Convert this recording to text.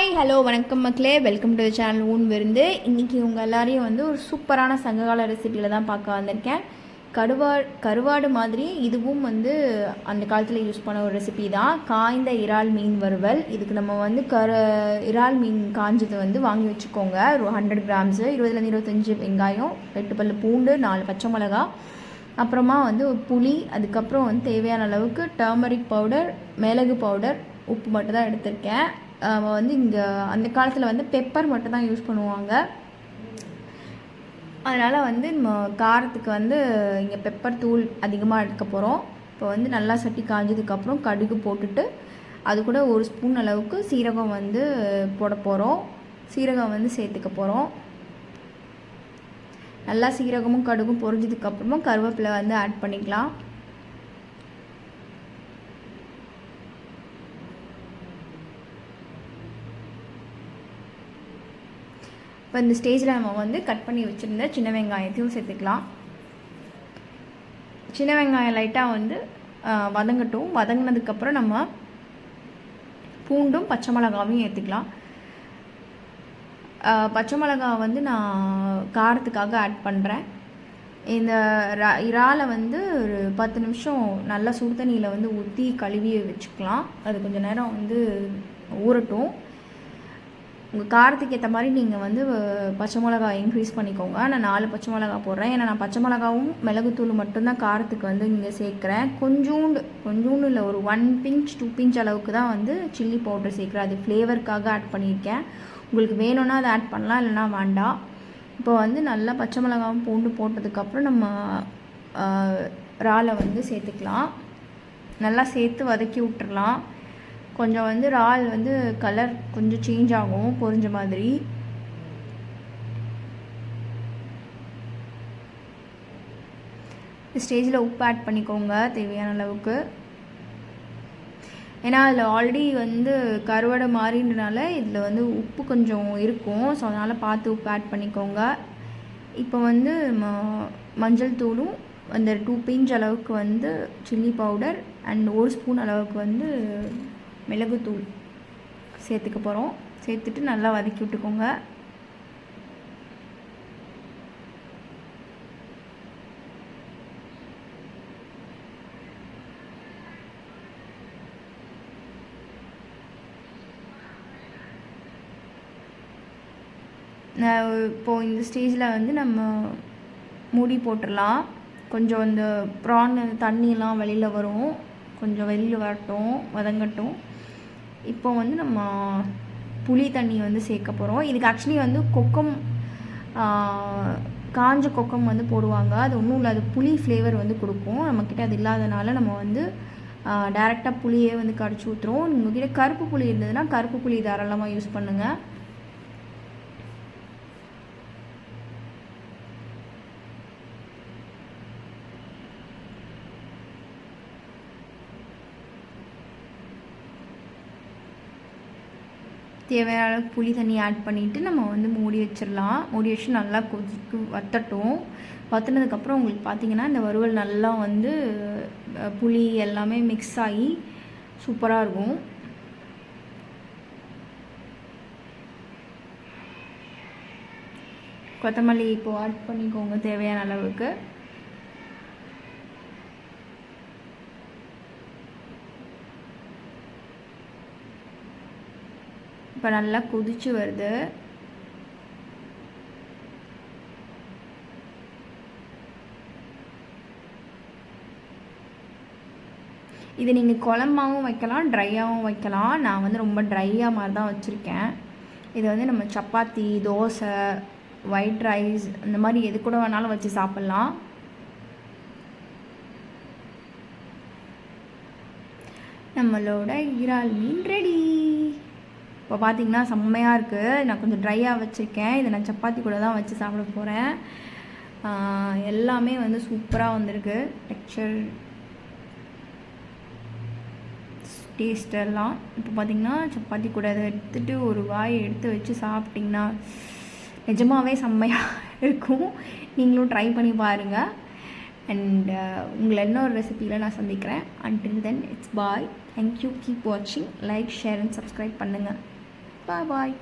Hi hello வணக்கம் மக்களே. Welcome to channel ஊன் விருந்து. இன்றைக்கி உங்கள் எல்லாரையும் வந்து ஒரு சூப்பரான சங்ககால ரெசிபியில் தான் பார்க்க வந்திருக்கேன். கருவா கருவாடு மாதிரி இதுவும் வந்து அந்த காலத்தில் யூஸ் பண்ண ஒரு ரெசிபி தான். காய்ந்த இறால் மீன் வறுவல். இதுக்கு நம்ம வந்து கரு இறால் மீன் காஞ்சது வந்து வாங்கி வச்சுக்கோங்க. ஒரு ஹண்ட்ரட் கிராம்ஸு இருபதுலேருந்து இருபத்தஞ்சி வெங்காயம் எட்டு பல்லு பூண்டு நாலு பச்சை மிளகா. அப்புறமா வந்து புளி அதுக்கப்புறம் வந்து தேவையான அளவுக்கு டர்மரிக் பவுடர் மிளகு பவுடர் உப்பு மட்டும் தான் எடுத்திருக்கேன். வந்து இங்கே அந்த காலத்தில் வந்து பெப்பர் மட்டும் தான் யூஸ் பண்ணுவாங்க. அதனால் வந்து நம்ம காரத்துக்கு வந்து இங்கே பெப்பர் தூள் அதிகமாக எடுக்க போகிறோம் இப்போ வந்து நல்லா சட்டி காஞ்சதுக்கப்புறம் கடுகு போட்டுட்டு அது கூட ஒரு ஸ்பூன் அளவுக்கு சீரகம் வந்து போட போகிறோம் சீரகம் வந்து சேர்த்துக்க போகிறோம் நல்லா சீரகமும் கடுகும் பொரிஞ்சதுக்கப்புறமும் கருவேப்பிலை வந்து ஆட் பண்ணிக்கலாம். இப்போ இந்த ஸ்டேஜில் நம்ம வந்து கட் பண்ணி வச்சுருந்த சின்ன வெங்காயத்தையும் சேர்த்துக்கலாம். சின்ன வெங்காயம் லைட்டாக வந்து வதங்கட்டும். வதங்கினதுக்கப்புறம் நம்ம பூண்டும் பச்சை மிளகாவையும் ஏற்றுக்கலாம் பச்சை மிளகா வந்து நான் காரத்துக்காக ஆட் பண்ணுறேன் இந்த ரா இறாலை வந்து ஒரு பத்து நிமிஷம் நல்லா சுடு தண்ணியில் வந்து ஊற்றி கழுவி வச்சுக்கலாம். அது கொஞ்சம் நேரம் வந்து ஊறட்டும். உங்கள் காரத்துக்கு ஏற்ற மாதிரி நீங்கள் வந்து பச்சை மிளகா இன்க்ரீஸ் பண்ணிக்கோங்க. நான் நாலு பச்சை மிளகா போடுறேன். ஏன்னா நான் பச்சை மிளகாவும் மிளகுத்தூள் மட்டும்தான் காரத்துக்கு வந்து இங்கே சேர்க்குறேன். கொஞ்சோண்டு கொஞ்சோண்டு இல்லை ஒரு ஒன் பிஞ்ச் டூ பிஞ்ச் அளவுக்கு தான் வந்து சில்லி பவுடர் சேர்க்குறேன். அது ஃப்ளேவருக்காக ஆட் பண்ணியிருக்கேன். உங்களுக்கு வேணும்னா அதை ஆட் பண்ணலாம் இல்லைன்னா வேண்டாம். இப்போ வந்து நல்லா பச்சை மிளகாவும் பூண்டு போட்டதுக்கப்புறம் நம்ம இறாலை வந்து சேர்த்துக்கலாம். நல்லா சேர்த்து வதக்கி விட்டுறலாம். கொஞ்சம் வந்து இறால் வந்து கலர் கொஞ்சம் சேஞ்ச் ஆகும் பொரிஞ்ச மாதிரி. ஸ்டேஜில் உப்பு ஆட் பண்ணிக்கோங்க தேவையான அளவுக்கு. ஏன்னா அதில் ஆல்ரெடி வந்து கருவாடை மாறின்றனால இதில் வந்து உப்பு கொஞ்சம் இருக்கும். ஸோ அதனால் பார்த்து உப்பு ஆட் பண்ணிக்கோங்க. இப்போ வந்து ம- மஞ்சள் தூளும் அந்த டூ பிஞ்ச் அளவுக்கு வந்து சில்லி பவுடர் அண்ட் ஒரு ஸ்பூன் அளவுக்கு வந்து மிளகுத்தூள் சேர்த்துக்க போகிறோம் சேர்த்துட்டு நல்லா வதக்கி விட்டுக்கோங்க. இப்போது இந்த ஸ்டேஜில் வந்து நம்ம மூடி போட்டுடலாம். கொஞ்சம் இந்த ப்ரான் தண்ணியெல்லாம் வெளியில் வரும். கொஞ்சம் வெளியில் வரட்டும் வதங்கட்டும். இப்போ வந்து நம்ம புளி தண்ணி வந்து சேர்க்க போகிறோம் இதுக்கு ஆக்சுவலி வந்து கொக்கம் காஞ்ச கொக்கம் வந்து போடுவாங்க. அது ஒன்றும் இல்லை அது புளி ஃப்ளேவர் வந்து கொடுக்கும். நம்மக்கிட்ட அது இல்லாதனால நம்ம வந்து டேரெக்டாக புளியே வந்து கரைச்சி ஊற்றுறோம் உங்ககிட்ட கருப்பு புளி இருந்ததுன்னா கருப்பு புளி தாராளமாக யூஸ் பண்ணுங்கள் தேவையான அளவுக்கு புளி தண்ணி ஆட் பண்ணிவிட்டு நம்ம வந்து மூடி வச்சிடலாம் மூடி வச்சு நல்லா கொதிக்கு வத்தட்டும். வத்தினதுக்கப்புறம் உங்களுக்கு பார்த்தீங்கன்னா இந்த வறுவல் நல்லா வந்து புளி எல்லாமே மிக்ஸ் ஆகி சூப்பராக இருக்கும். கொத்தமல்லி இப்போது ஆட் பண்ணிக்கோங்க தேவையான அளவுக்கு. இப்போ நல்லா கொதிச்சு வருது. இது நீங்கள் குழம்பாகவும் வைக்கலாம் ட்ரையாகவும் வைக்கலாம். நான் வந்து ரொம்ப ட்ரையாக மாதிரி தான் வச்சுருக்கேன். இது வந்து நம்ம சப்பாத்தி தோசை ஒயிட் ரைஸ் அந்த மாதிரி எது கூட வேணாலும் வச்சு சாப்பிட்லாம். நம்மளோட இறால் மீன் ரெடி இப்போ பார்த்தீங்கன்னா செம்மையாக இருக்குது நான் கொஞ்சம் ட்ரையாக வச்சுருக்கேன். இதை நான் சப்பாத்தி கூட தான் வச்சு சாப்பிட போகிறேன் எல்லாமே வந்து சூப்பராக வந்திருக்கு. டெக்ஸ்சர் டேஸ்டெல்லாம் இப்போ பார்த்தீங்கன்னா சப்பாத்தி கூட அதை எடுத்துகிட்டு ஒரு வாய் எடுத்து வச்சு சாப்பிட்டிங்கன்னா நிஜமாகவே செம்மையாக இருக்கும். நீங்களும் ட்ரை பண்ணி பாருங்கள் அண்ட் உங்களை இன்னொரு ரெசிபியில் நான் சந்திக்கிறேன். Until then it's bye thank you keep வாட்சிங் லைக் ஷேர் அண்ட் சப்ஸ்கிரைப் பண்ணுங்கள் பாய் பாய்